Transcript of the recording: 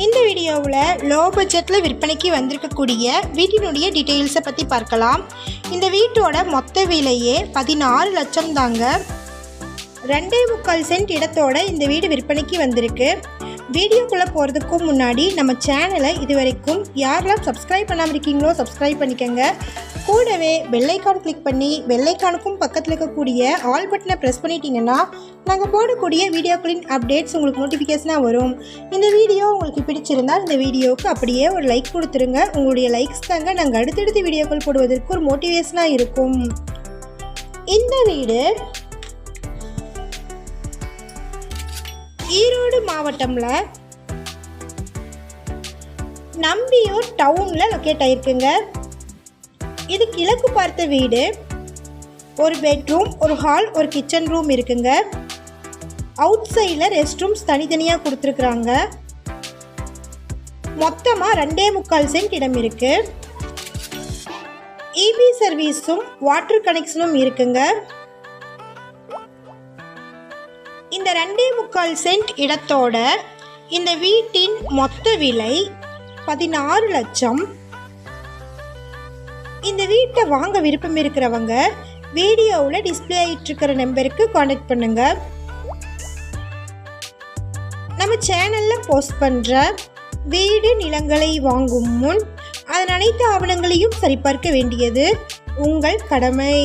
இந்த வீடியோவில் லோ பட்ஜெட்டில் விற்பனைக்கு வந்திருக்கக்கூடிய வீட்டினுடைய டீட்டெயில்ஸை பற்றி பார்க்கலாம். இந்த வீட்டோட மொத்த விலையே பதினாறு லட்சம் தாங்க. ரெண்டே முக்கால் சென்ட் இடத்தோட இந்த வீடு விற்பனைக்கு வந்திருக்கு. வீடியோக்குள்ளே போகிறதுக்கும் முன்னாடி நம்ம சேனலை இது வரைக்கும் யாரெல்லாம் சப்ஸ்கிரைப் பண்ணாமல் இருக்கீங்களோ சப்ஸ்கிரைப் பண்ணிக்கோங்க. கூடவே வெள்ளைக்கான் கிளிக் பண்ணி வெள்ளைக்கானுக்கும் பக்கத்தில் இருக்கக்கூடிய ஆல் பட்டனை ப்ரெஸ் பண்ணிட்டீங்கன்னா நாங்கள் போடக்கூடிய வீடியோக்களின் அப்டேட்ஸ் உங்களுக்கு நோட்டிஃபிகேஷனாக வரும். இந்த வீடியோ உங்களுக்கு பிடிச்சிருந்தால் இந்த வீடியோவுக்கு அப்படியே ஒரு லைக் கொடுத்துருங்க. உங்களுடைய லைக்ஸ் தாங்க நாங்கள் அடுத்தடுத்து வீடியோக்கள் போடுவதற்கு ஒரு மோட்டிவேஷனாக இருக்கும். இந்த வீடு ஈரோடு மாவட்டம்ல நம்பியூர் டவுன்ல லொக்கேட் ஆயிருக்குங்க. இது கிழக்கு பார்த்த வீடு. ஒரு பெட்ரூம் ஒரு ஹால் ஒரு கிச்சன் ரூம் இருக்குங்க. அவுட் சைடில் ரெஸ்ட் ரூம்ஸ் தனித்தனியாக கொடுத்துருக்குறாங்க. மொத்தமாக ரெண்டே முக்கால் சென்ட் இடம் இருக்கு. இபி சர்வீஸும் வாட்டர் கனெக்ஷனும் இருக்குங்க. இந்த ரெண்டே முக்கால் சென்ட் இடத்தோட இந்த வீட்டின் மொத்த விலை பதினாறு லட்சம். இந்த வீட்டை வாங்க விருப்பம் இருக்கிறவங்க வீடியோவில் டிஸ்பிளே ஆகிட்டு இருக்கிற நம்பருக்கு காண்டாக்ட் பண்ணுங்க. நம்ம சேனலில் போஸ்ட் பண்ணுற வீடு நிலங்களை வாங்கும் முன் அதன் அனைத்து ஆவணங்களையும் சரிபார்க்க வேண்டியது உங்கள் கடமை.